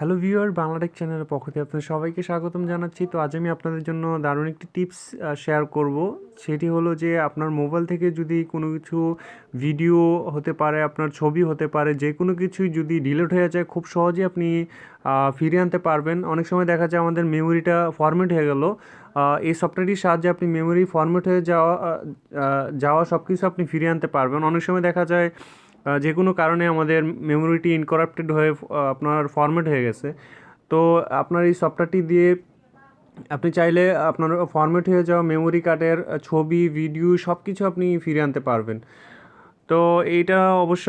Hello viewer Bangla Tech চ্যানেলের পক্ষ থেকে আপনাদের সবাইকে স্বাগতম জানাচ্ছি। তো আজ আমি আপনাদের জন্য দারুণ একটি টিপস শেয়ার করব। সেটি হলো যে আপনার মোবাইল থেকে যদি কোনো কিছু ভিডিও হতে পারে, আপনার ছবি হতে পারে, যে কোনো কিছুই যদি ডিলিট হয়ে যায়, খুব সহজেই আপনি ফিরিয়ে আনতে পারবেন। অনেক সময় দেখা যায় আমাদের মেমোরিটা ফরম্যাট হয়ে গেল এই সফটওয়্যারটির সাহায্যে আপনি মেমোরি ফরম্যাট হয়ে যাওয়া যাওয়া সব কিছু আপনি ফিরিয়ে আনতে পারবেন। অনেক সময় দেখা যায় যে কোনো কারণে আমাদের মেমোরিটি ইনকরাপ্টেড হয়ে আপনার ফরম্যাট হয়ে গেছে। তো আপনার এই সফটওয়্যারটি দিয়ে আপনি চাইলে আপনার ফরম্যাট হয়ে যাওয়া মেমোরি কার্ডের ছবি ভিডিও সব কিছু আপনি ফিরিয়ে আনতে পারবেন। তো এইটা অবশ্য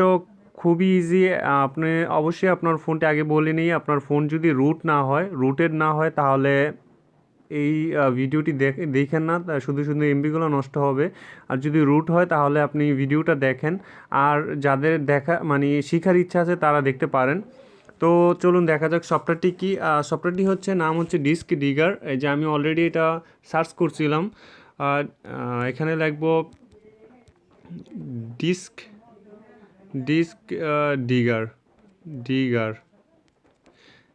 খুবই ইজি আপনি অবশ্যই আপনার ফোনটা আগে বলে নিই আপনার ফোন যদি রুট না হয় রুটেড না হয়, তাহলে এই ভিডিওটি দেখ- দেখেন না শুধু শুধু এমবিগুলো নষ্ট হবে। আর যদি রুট হয়, তাহলে আপনি ভিডিওটা দেখেন। আর যাদের দেখা মানে শেখার ইচ্ছা আছে, তারা দেখতে পারেন। তো চলুন দেখা যাক সফটওয়্যারটি কি। সফটওয়্যারটি হচ্ছে, নাম হচ্ছে ডিস্ক ডিগার এই যে আমি অলরেডি এটা সার্চ করছিলাম। আর এখানে লিখব disk disk digger digger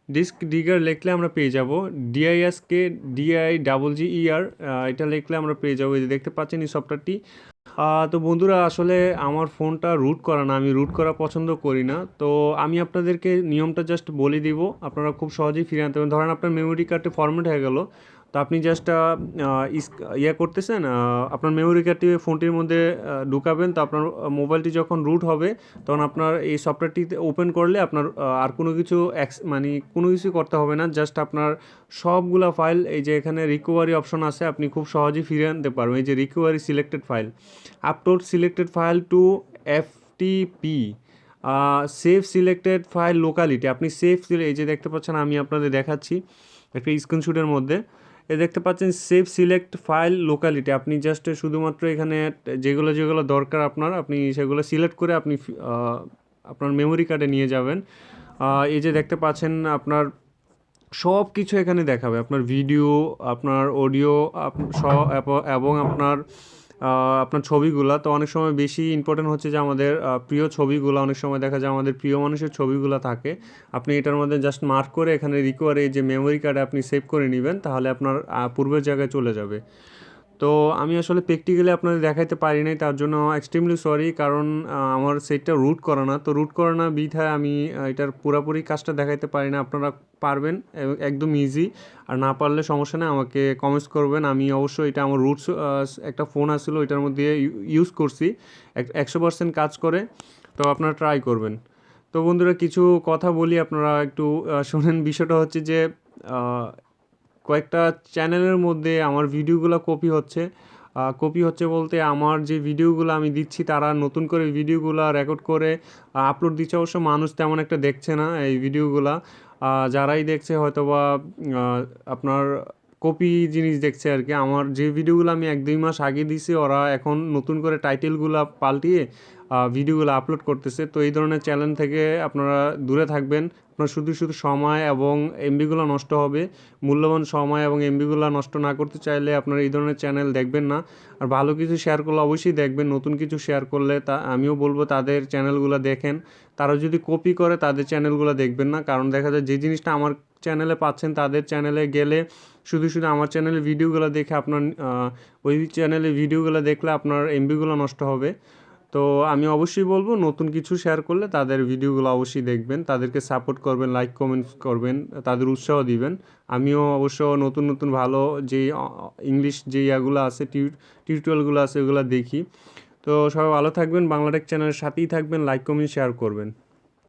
disk digger লিখলে আমরা পেয়ে যাব। D I S K D I double G E R এটা লিখলে আমরা পেয়ে যাব। এই যে দেখতে পাচ্ছেন এই সফটওয়্যারটি। তো বন্ধুরা, আসলে আমার ফোনটা রুট করা না, আমি রুট করা পছন্দ করি না। তো আমি আপনাদেরকে নিয়মটা জাস্ট বলে দিব। আপনারা খুব সহজেই ফিরে আনতে পারেন ধরেন আপনার মেমোরি কার্ডটি ফরম্যাট হয়ে গেল। তো আপনি জাস্ট ইয়ে করতেছেন আপনার মেমোরি কার্ডটি ফোনটির মধ্যে ঢুকাবেন, তো আপনার মোবাইলটি যখন রুট হবে, তখন আপনার এই সফটওয়্যারটিতে ওপেন করলে আপনার আর কোনো কিছু মানে কোনো কিছু করতে হবে না। জাস্ট আপনার সবগুলা ফাইল এই যে এখানে রিকভারি অপশন আছে, আপনি খুব সহজেই ফিরে আনতে পারবেন। এই যে recovery selected file upload selected file to FTP save selected file locality আপনি সেভ এই যে দেখতে পাচ্ছেন, আমি আপনাদের দেখাচ্ছি, একটা স্ক্রিনশুটের মধ্যে। এ দেখতে পাচ্ছেন সেভ সিলেক্ট ফাইল লোকালিটি। আপনি জাস্ট শুধুমাত্র এখানে যেগুলো যেগুলো দরকার আপনার, আপনি সেগুলো সিলেক্ট করে আপনি আপনার মেমোরি কার্ডে নিয়ে যাবেন। এই যে দেখতে পাচ্ছেন আপনার সব কিছু এখানে দেখাবে। আপনার ভিডিও আপনার অডিও এবং আপনার আপনার ছবিগুলো, তো অনেক সময় বেশি ইম্পর্টেন্ট হচ্ছে যে আমাদের প্রিয় ছবিগুলো, অনেক সময় দেখা যায় আমাদের প্রিয় মানুষের ছবিগুলো থাকে। আপনি এটার মধ্যে জাস্ট মার্ক করে এখানে রিকোয়ার যে মেমোরি কার্ডে আপনি সেভ করে নেবেন, তাহলে আপনার পূর্বের জায়গায় চলে যাবে। তো আমি আসলে প্র্যাকটিক্যালি আপনাদের দেখাইতে পারি নাই, তার জন্য এক্সট্রিমলি সরি কারণ আমার সেটটা রুট করা না। তো রুট করা না বিধায় আমি এটার পুরোপুরি কাজটা দেখাইতে পারি না। আপনারা পারবেন একদম ইজি আর না পারলে সমস্যা নেই, আমাকে কমেন্টস করবেন। আমি অবশ্যই এটা আমার রুটস একটা ফোন আসছিল এটার মধ্যে ইউজ করছি। এক- একশো পার্সেন্ট কাজ করে, তো আপনারা ট্রাই করবেন। তো বন্ধুরা, কিছু কথা বলি, আপনারা একটু শোনেন। বিষয়টা হচ্ছে যে কয়েকটা চ্যানেলের মধ্যে আমার ভিডিওগুলো কপি হচ্ছে। কপি হচ্ছে বলতে আমার যে ভিডিওগুলো আমি দিচ্ছি, তারা নতুন করে ভিডিওগুলো রেকর্ড করে আপলোড দিচ্ছে। অবশ্য মানুষ তেমন একটা দেখছে না এই ভিডিওগুলা। যারাই দেখছে হয়তো বা আপনার কপি জিনিস দেখছে আর কি। আমার যে ভিডিওগুলো আমি এক দুই মাস আগে দিছি, ওরা এখন নতুন করে টাইটেলগুলো পাল্টিয়ে ভিডিওগুলো আপলোড করতেছে। তো এই ধরনের চ্যানেল থেকে আপনারা দূরে থাকবেন। আপনার শুধু শুধু সময় এবং এমবিগুলো নষ্ট হবে। মূল্যবান সময় এবং এমবিগুলো নষ্ট না করতে চাইলে আপনারা এই ধরনের চ্যানেল দেখবেন না। আর ভালো কিছু শেয়ার করলে অবশ্যই দেখবেন। নতুন কিছু শেয়ার করলে তা, আমিও বলব তাদের চ্যানেলগুলো দেখেন। তারা যদি কপি করে তাদের চ্যানেলগুলো দেখবেন না। কারণ দেখা যায় যে জিনিসটা আমার চ্যানেলে পাচ্ছেন তাদের চ্যানেলে গেলে শুধু শুধু আমার চ্যানেলে ভিডিওগুলো দেখে আপনার ওই চ্যানেলে ভিডিওগুলো দেখলে আপনার এমবিগুলো নষ্ট হবে। তো আমি অবশ্যই বলব, নতুন কিছু শেয়ার করলে তাদের ভিডিওগুলো অবশ্যই দেখবেন। তাদেরকে সাপোর্ট করবেন লাইক কমেন্টস করবেন, তাদের উৎসাহ দিবেন। আমিও অবশ্য নতুন নতুন ভালো যে ইংলিশ যে ইয়াগুলো আছে টিউটোরিয়ালগুলো আছে, ওগুলো দেখি। তো সবাই ভালো থাকবেন বাংলাটেক চ্যানেলের সাথেই থাকবেন লাইক কমেন্ট শেয়ার করবেন।